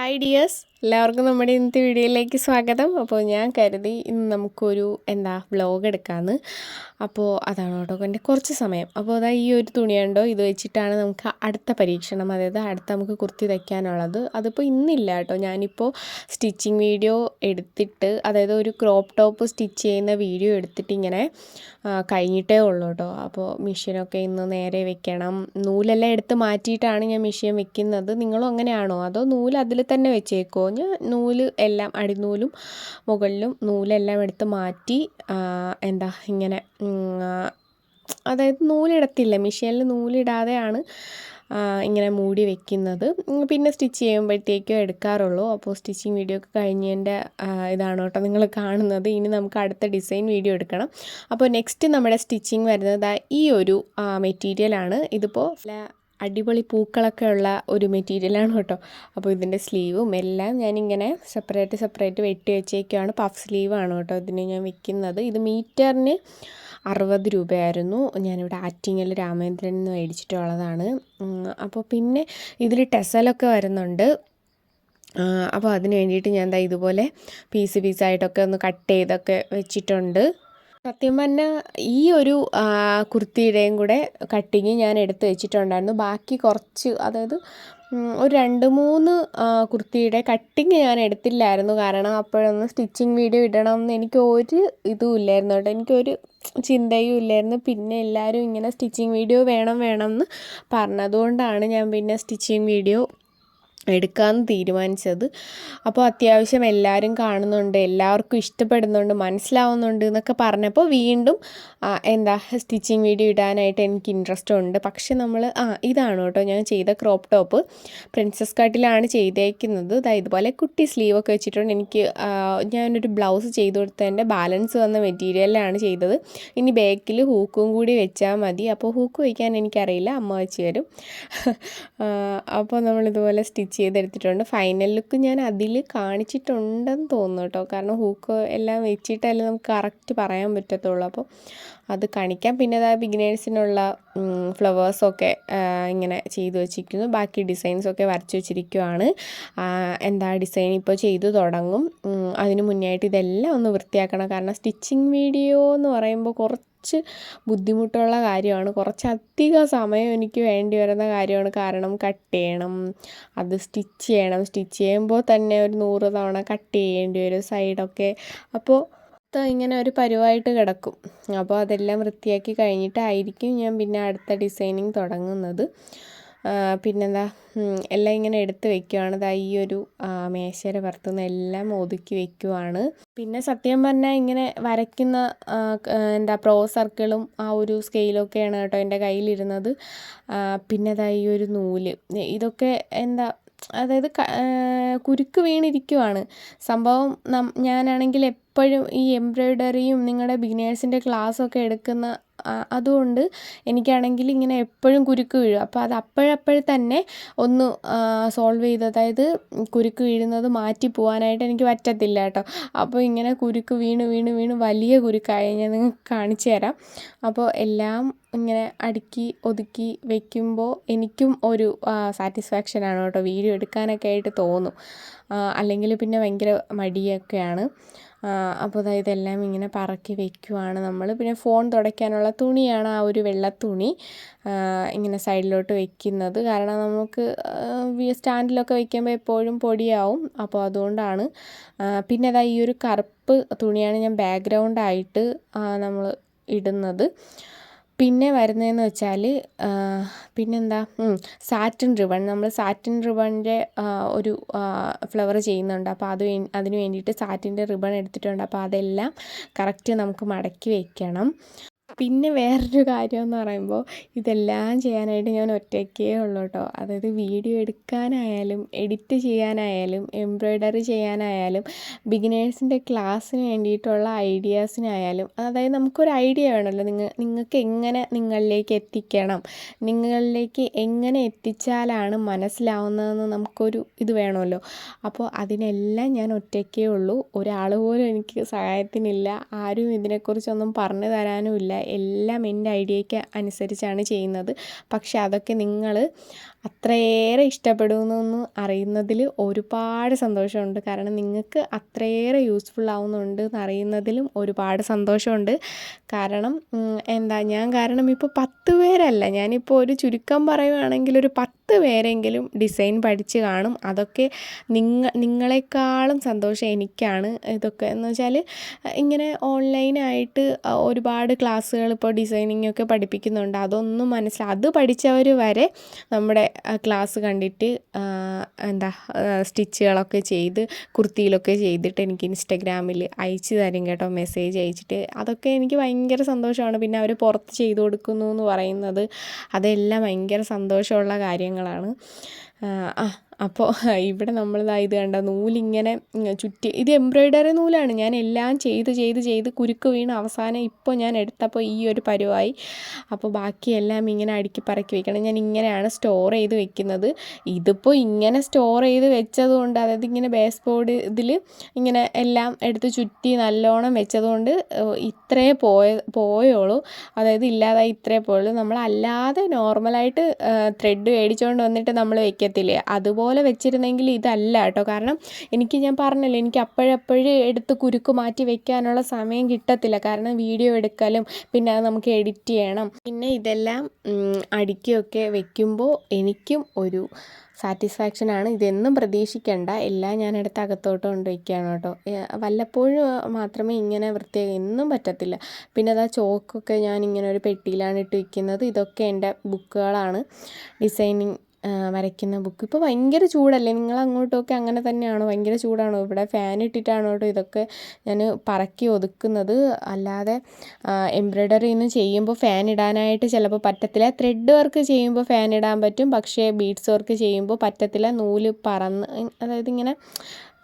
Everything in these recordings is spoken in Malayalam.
ideas എല്ലാവർക്കും നമ്മുടെ ഇന്നത്തെ വീഡിയോയിലേക്ക് സ്വാഗതം. അപ്പോൾ ഞാൻ കരുതി ഇന്ന് നമുക്കൊരു എന്താ വ്ലോഗ് എടുക്കാമെന്ന് അപ്പോൾ അതാണ് കേട്ടോ എന്റെ കുറച്ച് സമയം. അപ്പോൾ അതാ ഈ ഒരു തുണിയുണ്ടോ ഇത് വെച്ചിട്ടാണ് നമുക്ക് അടുത്ത പരീക്ഷണം അതായത് അടുത്ത നമുക്ക് കുർത്തി തയ്ക്കാനുള്ളത്. അതിപ്പോൾ ഇന്നില്ല കേട്ടോ. ഞാനിപ്പോൾ സ്റ്റിച്ചിങ് വീഡിയോ എടുത്തിട്ട് അതായത് ഒരു ക്രോപ്പ് ടോപ്പ് സ്റ്റിച്ച് ചെയ്യുന്ന വീഡിയോ എടുത്തിട്ട് ഇങ്ങനെ കഴിഞ്ഞിട്ടേ ഉള്ളൂ കേട്ടോ. അപ്പോൾ മെഷീനൊക്കെ ഇന്ന് നേരെ വെക്കണം. നൂലെല്ലാം എടുത്ത് മാറ്റിയിട്ടാണ് ഞാൻ മെഷീൻ വെക്കുന്നത്. നിങ്ങളും അങ്ങനെയാണോ? അതോ നൂൽ അതിൽ തന്നെ വെച്ചേക്കുമോ ഞാൻ നൂൽ എല്ലാം അടിനൂലും മുകളിലും നൂലെല്ലാം എടുത്ത് മാറ്റി എന്താ ഇങ്ങനെ അതായത് നൂലിടത്തില്ല. മെഷീനിൽ നൂലിടാതെയാണ് ഇങ്ങനെ മൂടി വെക്കുന്നത്. പിന്നെ സ്റ്റിച്ച് ചെയ്യുമ്പോഴത്തേക്കും എടുക്കാറുള്ളൂ. അപ്പോൾ സ്റ്റിച്ചിങ് വീഡിയോ ഒക്കെ കഴിഞ്ഞതിന്റെ ഇതാണ് കേട്ടോ നിങ്ങൾ കാണുന്നത്. ഇനി നമുക്ക് അടുത്ത ഡിസൈൻ വീഡിയോ എടുക്കണം. അപ്പോൾ നെക്സ്റ്റ് നമ്മുടെ സ്റ്റിച്ചിങ് വരുന്നത് ഈ ഒരു മെറ്റീരിയലാണ്. ഇതിപ്പോൾ അടിപൊളി പൂക്കളൊക്കെ ഉള്ള ഒരു മെറ്റീരിയലാണ് കേട്ടോ. അപ്പോൾ ഇതിന്റെ സ്ലീവും എല്ലാം ഞാനിങ്ങനെ സെപ്പറേറ്റ് സെപ്പറേറ്റ് വെട്ടി വെച്ചേക്കാണ്. പഫ് സ്ലീവാണ് കേട്ടോ ഇതിന് ഞാൻ വെക്കുന്നത്. ഇത് മീറ്ററിന് അറുപത് രൂപയായിരുന്നു. ഞാനിവിടെ ആറ്റിങ്ങൽ രാമേന്ദ്രൻ നിന്ന് മേടിച്ചിട്ടുള്ളതാണ് അപ്പോൾ പിന്നെ ഇതിൽ ടെസലൊക്കെ വരുന്നുണ്ട്. അപ്പോൾ അതിന് വേണ്ടിയിട്ട് ഞാൻ എന്താ ഇതുപോലെ പീസ് പീസായിട്ടൊക്കെ ഒന്ന് കട്ട് ചെയ്തൊക്കെ വെച്ചിട്ടുണ്ട്. സത്യം പറഞ്ഞാൽ ഈ ഒരു കുർത്തിയുടെയും കൂടെ കട്ടിങ് ഞാൻ എടുത്ത് വെച്ചിട്ടുണ്ടായിരുന്നു. ബാക്കി കുറച്ച് അതായത് ഒരു രണ്ട് മൂന്ന് കുർത്തിയുടെ കട്ടിങ് ഞാൻ എടുത്തില്ലായിരുന്നു. കാരണം അപ്പോഴൊന്നും സ്റ്റിച്ചിങ് വീഡിയോ ഇടണം എന്ന് എനിക്ക് ഒരു ഇതും ഇല്ലായിരുന്നു കേട്ടോ. എനിക്കൊരു ചിന്തയും ഇല്ലായിരുന്നു. പിന്നെ എല്ലാവരും ഇങ്ങനെ സ്റ്റിച്ചിങ് വീഡിയോ വേണം വേണം എന്ന് പറഞ്ഞതുകൊണ്ടാണ് ഞാൻ പിന്നെ സ്റ്റിച്ചിങ് വീഡിയോ എടുക്കാമെന്ന് തീരുമാനിച്ചത്. അപ്പോൾ അത്യാവശ്യം എല്ലാവരും കാണുന്നുണ്ട് എല്ലാവർക്കും ഇഷ്ടപ്പെടുന്നുണ്ട് മനസ്സിലാവുന്നുണ്ട് എന്നൊക്കെ പറഞ്ഞപ്പോൾ വീണ്ടും എന്താ സ്റ്റിച്ചിങ് വീഡിയോ ഇടാനായിട്ട് എനിക്ക് ഇൻട്രസ്റ്റ് ഉണ്ട്. പക്ഷെ നമ്മൾ ആ ഇതാണ് കേട്ടോ ഞാൻ ചെയ്ത ക്രോപ്പ് ടോപ്പ് പ്രിൻസസ് കട്ടിലാണ് ചെയ്തേക്കുന്നത്. അതായത് ഇതുപോലെ കുട്ടി സ്ലീവൊക്കെ വെച്ചിട്ടുണ്ട്. എനിക്ക് ഞാനൊരു ബ്ലൗസ് ചെയ്ത് കൊടുത്തതിന്റെ ബാലൻസ് വന്ന മെറ്റീരിയലാണ് ചെയ്തത്. ഇനി ബാക്കിൽ ഹൂക്കും കൂടി വെച്ചാൽ മതി. അപ്പോൾ ഹൂക്ക് വയ്ക്കാൻ എനിക്കറിയില്ല. അമ്മ വെച്ച് തരും. അപ്പോൾ നമ്മളിതുപോലെ സ്റ്റിച്ച് സ്റ്റിച്ച് ചെയ്തെടുത്തിട്ടുണ്ട്. ഫൈനൽ ലുക്ക് ഞാൻ അതിൽ കാണിച്ചിട്ടുണ്ടെന്ന് തോന്നുന്നു കേട്ടോ. കാരണം ഹൂക്ക് എല്ലാം വെച്ചിട്ടല്ലേ നമുക്ക് കറക്റ്റ് പറയാൻ പറ്റത്തുള്ളൂ. അപ്പോൾ അത് കാണിക്കാം. പിന്നെ അതായത് ബിഗിനേഴ്സിനുള്ള ഫ്ലവേഴ്സൊക്കെ ഇങ്ങനെ ചെയ്തു വെച്ചിരിക്കുന്നു. ബാക്കി ഡിസൈൻസൊക്കെ വരച്ചു വെച്ചിരിക്കുവാണ്. എന്താ ഡിസൈൻ ഇപ്പോൾ ചെയ്തു തുടങ്ങും. അതിന് മുന്നേ ആയിട്ട് ഇതെല്ലാം ഒന്ന് വൃത്തിയാക്കണം. കാരണം സ്റ്റിച്ചിങ് വീഡിയോ എന്ന് പറയുമ്പോൾ കുറച്ച് കുറച്ച് ബുദ്ധിമുട്ടുള്ള കാര്യമാണ്. കുറച്ച് അധികം സമയം എനിക്ക് വേണ്ടി വരുന്ന കാര്യമാണ്. കാരണം കട്ട് ചെയ്യണം അത് സ്റ്റിച്ച് ചെയ്യണം. സ്റ്റിച്ച് ചെയ്യുമ്പോൾ തന്നെ ഒരു നൂറ് തവണ കട്ട് ചെയ്യേണ്ടി വരും സൈഡൊക്കെ അപ്പോൾ ഇങ്ങനെ ഒരു പരുവായിട്ട് കിടക്കും. അപ്പോൾ അതെല്ലാം വൃത്തിയാക്കി കഴിഞ്ഞിട്ടായിരിക്കും ഞാൻ പിന്നെ അടുത്ത ഡിസൈനിങ് തുടങ്ങുന്നത്. പിന്നെന്താ എല്ലാം ഇങ്ങനെ എടുത്ത് വെക്കുവാണ്. ദാ ഈ ഒരു മേശയുടെ പുറത്തുനിന്ന് എല്ലാം ഒതുക്കി വെക്കുവാണ്. പിന്നെ സത്യം പറഞ്ഞാൽ ഇങ്ങനെ വരയ്ക്കുന്ന എന്താ പ്രോ സർക്കിളും ആ ഒരു സ്കെയിലൊക്കെയാണ് കേട്ടോ എന്റെ കയ്യിലിരുന്നത്. പിന്നെ ദാ ഈ ഒരു നൂൽ. ഇതൊക്കെ എന്താ അതായത് കുരുക്ക് വീണിരിക്കുവാണ്. സംഭവം ഞാനാണെങ്കിൽ എപ്പോഴും ഈ എംബ്രോയ്ഡറിയും നിങ്ങളുടെ ബിഗിനേഴ്സിന്റെ ക്ലാസ്സൊക്കെ എടുക്കുന്ന അതുകൊണ്ട് എനിക്കാണെങ്കിൽ ഇങ്ങനെ എപ്പോഴും കുരുക്ക് വീഴും. അപ്പോൾ അത് അപ്പോഴപ്പോഴെ തന്നെ ഒന്ന് സോൾവ് ചെയ്ത് അതായത് കുരുക്ക് വീഴുന്നത് മാറ്റി പോകാനായിട്ട് എനിക്ക് പറ്റത്തില്ല കേട്ടോ. അപ്പോൾ ഇങ്ങനെ കുരുക്ക് വീണ് വീണ് വീണ് വലിയ കുരുക്കായി ഞാൻ നിങ്ങൾക്ക് കാണിച്ചു തരാം. അപ്പോൾ എല്ലാം ഇങ്ങനെ അടുക്കി ഒതുക്കി വെക്കുമ്പോൾ എനിക്കും ഒരു സാറ്റിസ്ഫാക്ഷനാണ് കേട്ടോ. വീഡിയോ എടുക്കാനൊക്കെ ആയിട്ട് തോന്നും. അല്ലെങ്കിൽ പിന്നെ ഭയങ്കര മടിയൊക്കെയാണ്. അപ്പോൾ അതായത് ഇതെല്ലാം ഇങ്ങനെ പറക്കി വെക്കുവാണ് നമ്മൾ പിന്നെ ഫോൺ തുടയ്ക്കാനുള്ള തുണിയാണ് ആ ഒരു വെള്ള തുണി ഇങ്ങനെ സൈഡിലോട്ട് വെക്കുന്നത്. കാരണം നമുക്ക് സ്റ്റാൻഡിലൊക്കെ വെക്കുമ്പോൾ എപ്പോഴും പൊടിയാവും. അപ്പോൾ അതുകൊണ്ടാണ് പിന്നെ അതാ ഈ ഒരു കറുപ്പ് തുണിയാണ് ഞാൻ ബാക്ക്ഗ്രൗണ്ടായിട്ട് നമ്മൾ ഇടുന്നത്. പിന്നെ വരുന്നതെന്ന് വെച്ചാൽ പിന്നെന്താ സാറ്റിൻ റിബൺ. നമ്മൾ സാറ്റിൻ റിബണിന്റെ ഒരു ഫ്ലവർ ചെയ്യുന്നുണ്ട്. അപ്പോൾ അത് അതിന് വേണ്ടിയിട്ട് സാറ്റിന്റെ റിബൺ എടുത്തിട്ടുണ്ട്. അപ്പോൾ അതെല്ലാം കറക്റ്റ് നമുക്ക് മടക്കി വെക്കണം. പിന്നെ വേറൊരു കാര്യം എന്ന് പറയുമ്പോൾ ഇതെല്ലാം ചെയ്യാനായിട്ട് ഞാൻ ഒറ്റയ്ക്കേ ഉള്ളൂ കേട്ടോ അതായത് വീഡിയോ എടുക്കാനായാലും എഡിറ്റ് ചെയ്യാനായാലും എംബ്രോയ്ഡറി ചെയ്യാനായാലും ബിഗിനേഴ്സിന്റെ ക്ലാസ്സിന് വേണ്ടിയിട്ടുള്ള ഐഡിയാസിനായാലും അതായത് നമുക്കൊരു ഐഡിയ വേണമല്ലോ നിങ്ങൾ നിങ്ങൾക്ക് എങ്ങനെ നിങ്ങളിലേക്ക് എത്തിക്കണം നിങ്ങളിലേക്ക് എങ്ങനെ എത്തിച്ചാലാണ് മനസ്സിലാവുന്നതെന്ന് നമുക്കൊരു ഇത് വേണമല്ലോ. അപ്പോൾ അതിനെല്ലാം ഞാൻ ഒറ്റയ്ക്കേ ഉള്ളൂ. ഒരാൾ പോലും എനിക്ക് സഹായത്തിനില്ല. ആരും ഇതിനെക്കുറിച്ചൊന്നും പറഞ്ഞു തരാനുമില്ല. എല്ലാം എന്റെ ഐഡിയയ്ക്ക് അനുസരിച്ചാണ് ചെയ്യുന്നത്. പക്ഷെ അതൊക്കെ നിങ്ങൾ അത്രയേറെ ഇഷ്ടപ്പെടുന്നു അറിയുന്നതിൽ ഒരുപാട് സന്തോഷമുണ്ട്. കാരണം നിങ്ങൾക്ക് അത്രയേറെ യൂസ്ഫുൾ ആവുന്നുണ്ട് എന്ന് അറിയുന്നതിലും ഒരുപാട് സന്തോഷമുണ്ട്. കാരണം എന്താ ഞാൻ കാരണം ഇപ്പോൾ പത്ത് പേരല്ല. ഞാനിപ്പോൾ ഒരു ചുരുക്കം പറയുകയാണെങ്കിൽ ഒരു പത്ത് പേരെങ്കിലും ഡിസൈൻ പഠിച്ച് കാണും. അതൊക്കെ നിങ്ങ നിങ്ങളെക്കാളും സന്തോഷം എനിക്കാണ് ഇതൊക്കെ. എന്ന് വെച്ചാൽ ഇങ്ങനെ ഓൺലൈനായിട്ട് ഒരുപാട് ക്ലാസ്സുകൾ ഇപ്പോൾ ഡിസൈനിങ് ഒക്കെ പഠിപ്പിക്കുന്നുണ്ട്. അതൊന്നും മനസ്സിലാ അത് പഠിച്ചവർ വരെ നമ്മുടെ ക്ലാസ് കണ്ടിട്ട് എന്താ സ്റ്റിച്ചുകളൊക്കെ ചെയ്ത് കുർത്തിയിലൊക്കെ ചെയ്തിട്ട് എനിക്ക് ഇൻസ്റ്റഗ്രാമിൽ അയച്ചു തരും കേട്ടോ മെസ്സേജ് അയച്ചിട്ട്. അതൊക്കെ എനിക്ക് ഭയങ്കര സന്തോഷമാണ്. പിന്നെ അവർ പുറത്ത് ചെയ്തു കൊടുക്കുന്നു എന്ന് പറയുന്നത് അതെല്ലാം ഭയങ്കര സന്തോഷമുള്ള കാര്യങ്ങളാണ്. ആ അപ്പോൾ ഇവിടെ നമ്മളിതാ ഇത് കണ്ട നൂലിങ്ങനെ ചുറ്റി. ഇത് എംബ്രോയ്ഡറി നൂലാണ്. ഞാൻ എല്ലാം ചെയ്ത് ചെയ്ത് ചെയ്ത് കുരുക്ക് വീണ് അവസാനം ഇപ്പോൾ ഞാൻ എടുത്തപ്പോൾ ഈ ഒരു പരുവായി. അപ്പോൾ ബാക്കിയെല്ലാം ഇങ്ങനെ അടുക്കി പറക്കി വെക്കണം. ഞാൻ ഇങ്ങനെയാണ് സ്റ്റോർ ചെയ്ത് വെക്കുന്നത്. ഇതിപ്പോൾ ഇങ്ങനെ സ്റ്റോർ ചെയ്ത് വെച്ചതുകൊണ്ട് അതായത് ഇങ്ങനെ ബേസ് ബോർഡ് ഇതിൽ ഇങ്ങനെ എല്ലാം എടുത്ത് ചുറ്റി നല്ലോണം വെച്ചതുകൊണ്ട് ഇത്രേ പോയ പോയുള്ളൂ. അതായത് ഇല്ലാതായി ഇത്രേ പോയുള്ളൂ. നമ്മളല്ലാതെ നോർമലായിട്ട് ത്രെഡ് മേടിച്ചുകൊണ്ട് വന്നിട്ട് നമ്മൾ വെക്കത്തില്ലേ? അതുപോലെ പോലെ വെച്ചിരുന്നെങ്കിൽ ഇതല്ല കേട്ടോ. കാരണം എനിക്ക് ഞാൻ പറഞ്ഞല്ലോ എനിക്ക് അപ്പോഴപ്പോഴും എടുത്ത് കുരുക്ക് മാറ്റി വെക്കാനുള്ള സമയം കിട്ടത്തില്ല. കാരണം വീഡിയോ എടുക്കലും പിന്നെ അത് നമുക്ക് എഡിറ്റ് ചെയ്യണം. പിന്നെ ഇതെല്ലാം അടുക്കിയൊക്കെ വെക്കുമ്പോൾ എനിക്കും ഒരു സാറ്റിസ്ഫാക്ഷനാണ് ഇതെന്നും പ്രതീക്ഷിക്കേണ്ട. എല്ലാം ഞാൻ എടുത്ത് അകത്തോട്ട് കൊണ്ട് വയ്ക്കുകയാണ് കേട്ടോ. വല്ലപ്പോഴും മാത്രമേ ഇങ്ങനെ വൃത്തിയായി എന്നും പറ്റത്തില്ല. പിന്നെ അതാ ചോക്കൊക്കെ ഞാൻ ഇങ്ങനെ ഒരു പെട്ടിയിലാണ് ഇട്ട് വയ്ക്കുന്നത് ഇതൊക്കെ എന്റെ ബുക്കുകളാണ്. ഡിസൈനിങ് വരയ്ക്കുന്ന ബുക്ക് ഇപ്പോൾ ഭയങ്കര ചൂടല്ലേ? നിങ്ങൾ അങ്ങോട്ടൊക്കെ അങ്ങനെ തന്നെയാണോ? ഭയങ്കര ചൂടാണോ? ഇവിടെ ഫാൻ ഇട്ടിട്ടാണോ കേട്ടോ ഇതൊക്കെ ഞാൻ പറക്കി ഒതുക്കുന്നത്. അല്ലാതെ എംബ്രോയ്ഡറി ഒന്നും ചെയ്യുമ്പോൾ ഫാൻ ഇടാനായിട്ട് ചിലപ്പോൾ പറ്റത്തില്ല. ത്രെഡ് വർക്ക് ചെയ്യുമ്പോൾ ഫാൻ ഇടാൻ പറ്റും. പക്ഷേ ബീഡ്സ് വർക്ക് ചെയ്യുമ്പോൾ പറ്റത്തില്ല. നൂൽ പറന്ന് അതായത് ഇങ്ങനെ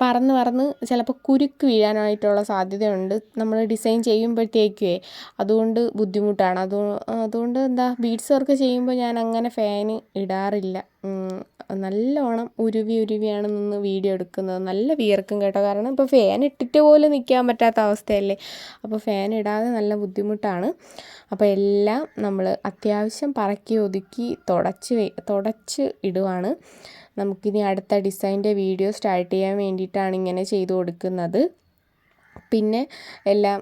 പറന്ന് പറന്ന് ചിലപ്പോൾ കുരുക്ക് വീഴാനായിട്ടുള്ള സാധ്യതയുണ്ട്. നമ്മൾ ഡിസൈൻ ചെയ്യുമ്പോഴത്തേക്കുവേ അതുകൊണ്ട് ബുദ്ധിമുട്ടാണ്. അത് അതുകൊണ്ട് എന്താ ബീഡ്സ് വർക്ക് ചെയ്യുമ്പോൾ ഞാൻ അങ്ങനെ ഫാൻ ഇടാറില്ല. നല്ലോണം ഉരുവി ഉരുവിയാണ് നിന്ന് വീഡിയോ എടുക്കുന്നത്. നല്ല വിയർക്കും കേട്ടോ. കാരണം ഇപ്പോൾ ഫാൻ ഇട്ടിട്ട് പോലും നിൽക്കാൻ പറ്റാത്ത അവസ്ഥയല്ലേ? അപ്പോൾ ഫാൻ ഇടാതെ നല്ല ബുദ്ധിമുട്ടാണ്. അപ്പോൾ എല്ലാം നമ്മൾ അത്യാവശ്യം പറക്കി ഒതുക്കി തുടച്ച് തുടച്ച് ഇടുവാണ്. നമുക്കിനി അടുത്ത ഡിസൈന്റെ വീഡിയോ സ്റ്റാർട്ട് ചെയ്യാൻ വേണ്ടിയിട്ടാണ് ഇങ്ങനെ ചെയ്തു കൊടുക്കുന്നത്. പിന്നെ എല്ലാം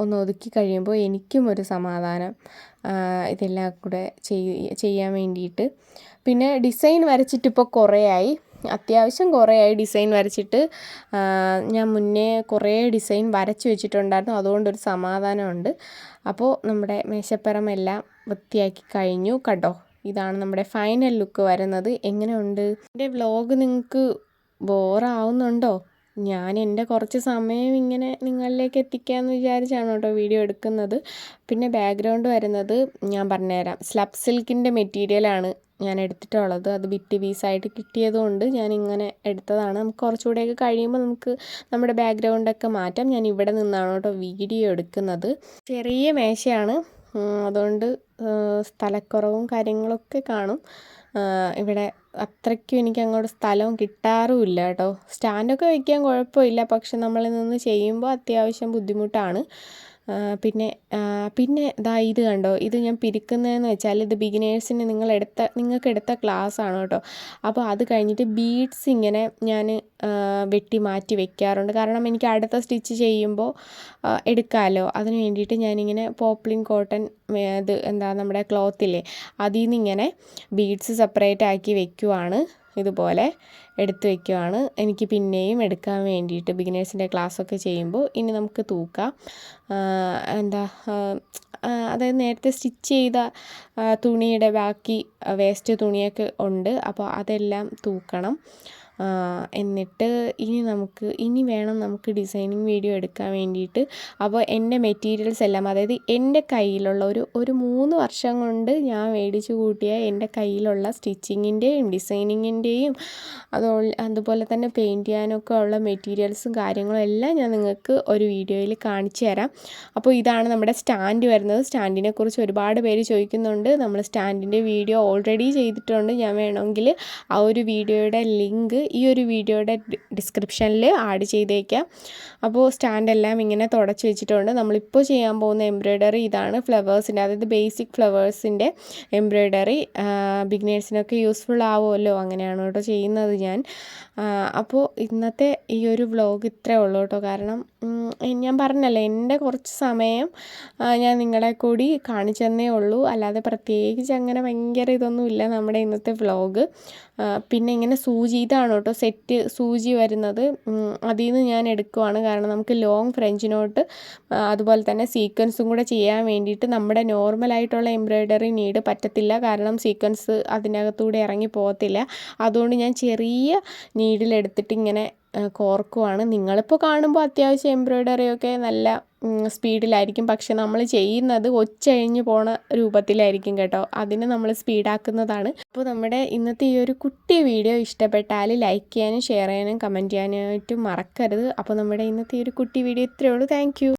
ഒന്ന് ഒതുക്കി കഴിയുമ്പോൾ എനിക്കും ഒരു സമാധാനം ഇതെല്ലാം കൂടെ ചെയ്യാൻ വേണ്ടിയിട്ട്. പിന്നെ ഡിസൈൻ വരച്ചിട്ടിപ്പോൾ കുറേ ആയി അത്യാവശ്യം കുറേ ആയി ഡിസൈൻ വരച്ചിട്ട്. ഞാൻ മുന്നേ കുറേ ഡിസൈൻ വരച്ചു വെച്ചിട്ടുണ്ടായിരുന്നു. അതുകൊണ്ടൊരു സമാധാനമുണ്ട്. അപ്പോൾ നമ്മുടെ മേശപ്പുറമെല്ലാം വൃത്തിയാക്കി കഴിഞ്ഞു കണ്ടോ? ഇതാണ് നമ്മുടെ ഫൈനൽ ലുക്ക് വരുന്നത്. എങ്ങനെയുണ്ട്? എന്റെ വ്ലോഗ് നിങ്ങൾക്ക് ബോറാവുന്നുണ്ടോ? ഞാൻ എന്റെ കുറച്ച് സമയം ഇങ്ങനെ നിങ്ങളിലേക്ക് എത്തിക്കാമെന്ന് വിചാരിച്ചാണ് കേട്ടോ വീഡിയോ എടുക്കുന്നത്. പിന്നെ ബാക്ക്ഗ്രൗണ്ട് വരുന്നത് ഞാൻ പറഞ്ഞുതരാം. സ്ലബ് സിൽക്കിന്റെ മെറ്റീരിയലാണ് ഞാൻ എടുത്തിട്ടുള്ളത്. അത് ബിറ്റ് പീസായിട്ട് കിട്ടിയതുകൊണ്ട് ഞാൻ ഇങ്ങനെ എടുത്തതാണ്. നമുക്ക് കുറച്ചുകൂടെയൊക്കെ കഴിയുമ്പോൾ നമുക്ക് നമ്മുടെ ബാക്ക്ഗ്രൗണ്ടൊക്കെ മാറ്റാം. ഞാൻ ഇവിടെ നിന്നാണ് കേട്ടോ വീഡിയോ എടുക്കുന്നത്. ചെറിയ മേശയാണ്. അതുകൊണ്ട് സ്ഥലക്കുറവും കാര്യങ്ങളൊക്കെ കാണും. ഇവിടെ അത്രയ്ക്കും എനിക്ക് അങ്ങോട്ട് സ്ഥലവും കിട്ടാറുമില്ല കേട്ടോ. സ്റ്റാൻഡൊക്കെ വയ്ക്കാൻ കുഴപ്പമില്ല. പക്ഷെ നമ്മളിൽ നിന്ന് ചെയ്യുമ്പോൾ അത്യാവശ്യം ബുദ്ധിമുട്ടാണ്. പിന്നെ പിന്നെ ദാ ഇത് കണ്ടോ? ഇത് ഞാൻ പിരിക്കുന്നതെന്ന് വെച്ചാൽ ഇത് ബിഗിനേഴ്സിന് നിങ്ങൾ എടുത്ത നിങ്ങൾക്ക് എടുത്ത ക്ലാസ് ആണ് കേട്ടോ. അപ്പോൾ അത് കഴിഞ്ഞിട്ട് ബീഡ്സ് ഇങ്ങനെ ഞാൻ വെട്ടി മാറ്റി വെക്കാറുണ്ട്. കാരണം എനിക്ക് അടുത്ത സ്റ്റിച്ച് ചെയ്യുമ്പോൾ എടുക്കാമല്ലോ അതിന് വേണ്ടിയിട്ട് ഞാനിങ്ങനെ പോപ്ലിൻ കോട്ടൺ ഇത് എന്താ നമ്മുടെ ക്ലോത്തില്ലേ അതിൽ നിന്ന് ഇങ്ങനെ ബീഡ്സ് സെപ്പറേറ്റ് ആക്കി വെക്കുവാണ്. ഇതുപോലെ എടുത്ത് വെക്കുവാണ് എനിക്ക് പിന്നെയും എടുക്കാൻ വേണ്ടിയിട്ട് ബിഗിനേഴ്സിന്റെ ക്ലാസ്സൊക്കെ ചെയ്യുമ്പോൾ ഇനി നമുക്ക് തൂക്കാം. എന്താ അതായത് നേരത്തെ സ്റ്റിച്ച് ചെയ്ത തുണിയുടെ ബാക്കി വേസ്റ്റ് തുണിയൊക്കെ ഉണ്ട്. അപ്പോൾ അതെല്ലാം തൂക്കണം. എന്നിട്ട് ഇനി നമുക്ക് ഇനി വേണം നമുക്ക് ഡിസൈനിങ് വീഡിയോ എടുക്കാൻ വേണ്ടിയിട്ട്. അപ്പോൾ എന്റെ മെറ്റീരിയൽസ് എല്ലാം അതായത് എന്റെ കയ്യിലുള്ള ഒരു ഒരു മൂന്ന് വർഷം കൊണ്ട് ഞാൻ മേടിച്ചു കൂട്ടിയ എന്റെ കയ്യിലുള്ള സ്റ്റിച്ചിങ്ങിന്റെയും ഡിസൈനിങ്ങിന്റെയും അത് അതുപോലെ തന്നെ പെയിന്റ് ചെയ്യാനൊക്കെ ഉള്ള മെറ്റീരിയൽസും കാര്യങ്ങളും എല്ലാം ഞാൻ നിങ്ങൾക്ക് ഒരു വീഡിയോയിൽ കാണിച്ചു തരാം. അപ്പോൾ ഇതാണ് നമ്മുടെ സ്റ്റാൻഡ് വരുന്നത്. സ്റ്റാൻഡിനെ കുറിച്ച് ഒരുപാട് പേര് ചോദിക്കുന്നുണ്ട്. നമ്മൾ സ്റ്റാൻഡിന്റെ വീഡിയോ ഓൾറെഡി ചെയ്തിട്ടുണ്ട്. ഞാൻ വേണമെങ്കിൽ ആ ഒരു വീഡിയോയുടെ ലിങ്ക് ഈ ഒരു വീഡിയോയുടെ ഡിസ്ക്രിപ്ഷനിൽ ആഡ് ചെയ്തേക്കാം. അപ്പോൾ സ്റ്റാൻഡെല്ലാം ഇങ്ങനെ തുടച്ച് വെച്ചിട്ടുണ്ട്. നമ്മളിപ്പോൾ ചെയ്യാൻ പോകുന്ന എംബ്രോയ്ഡറി ഇതാണ് ഫ്ലവേഴ്സിന്റെ അതായത് ബേസിക് ഫ്ലവേഴ്സിന്റെ എംബ്രോയ്ഡറി ബിഗിനേഴ്സിനൊക്കെ യൂസ്ഫുൾ ആവുമല്ലോ അങ്ങനെയാണ് കേട്ടോ ചെയ്യുന്നത് ഞാൻ. അപ്പോൾ ഇന്നത്തെ ഈ ഒരു വ്ലോഗ് ഇത്രേ ഉള്ളൂ കേട്ടോ. കാരണം ഞാൻ പറഞ്ഞല്ലോ എന്റെ കുറച്ച് സമയം ഞാൻ നിങ്ങളെ കൂടി കാണിച്ചു ഉള്ളൂ. അല്ലാതെ പ്രത്യേകിച്ച് അങ്ങനെ ഭയങ്കര ഇതൊന്നുമില്ല നമ്മുടെ ഇന്നത്തെ വ്ലോഗ് പിന്നെ ഇങ്ങനെ സൂചി ഇതാണ് കേട്ടോ. സെറ്റ് സൂചി വരുന്നത്. അതിൽ നിന്ന് ഞാൻ എടുക്കുവാണ്. കാരണം നമുക്ക് ലോങ് ഫ്രഞ്ച് നോട്ട് അതുപോലെ തന്നെ സീക്വൻസും കൂടെ ചെയ്യാൻ വേണ്ടിയിട്ട് നമ്മുടെ നോർമലായിട്ടുള്ള എംബ്രോയ്ഡറി നീഡ് പറ്റത്തില്ല. കാരണം സീക്വൻസ് അതിനകത്തൂടെ ഇറങ്ങി പോകത്തില്ല. അതുകൊണ്ട് ഞാൻ ചെറിയ നീഡിലെടുത്തിട്ട് ഇങ്ങനെ കോർക്കുവാണ്. നിങ്ങളിപ്പോൾ കാണുമ്പോൾ അത്യാവശ്യം എംബ്രോയ്ഡറിയൊക്കെ നല്ല സ്പീഡിലായിരിക്കും. പക്ഷെ നമ്മൾ ചെയ്യുന്നത് ഒച്ചഴിഞ്ഞു പോണ രൂപത്തിലായിരിക്കും കേട്ടോ. അതിന് നമ്മൾ സ്പീഡാക്കുന്നതാണ്. അപ്പോൾ നമ്മുടെ ഇന്നത്തെ ഈ ഒരു കുട്ടി വീഡിയോ ഇഷ്ടപ്പെട്ടാൽ ലൈക്ക് ചെയ്യാനും ഷെയർ ചെയ്യാനും കമന്റ് ചെയ്യാനായിട്ടും മറക്കരുത്. അപ്പോൾ നമ്മുടെ ഇന്നത്തെ ഈ ഒരു കുട്ടി വീഡിയോ ഇത്രയേ ഉള്ളൂ. താങ്ക്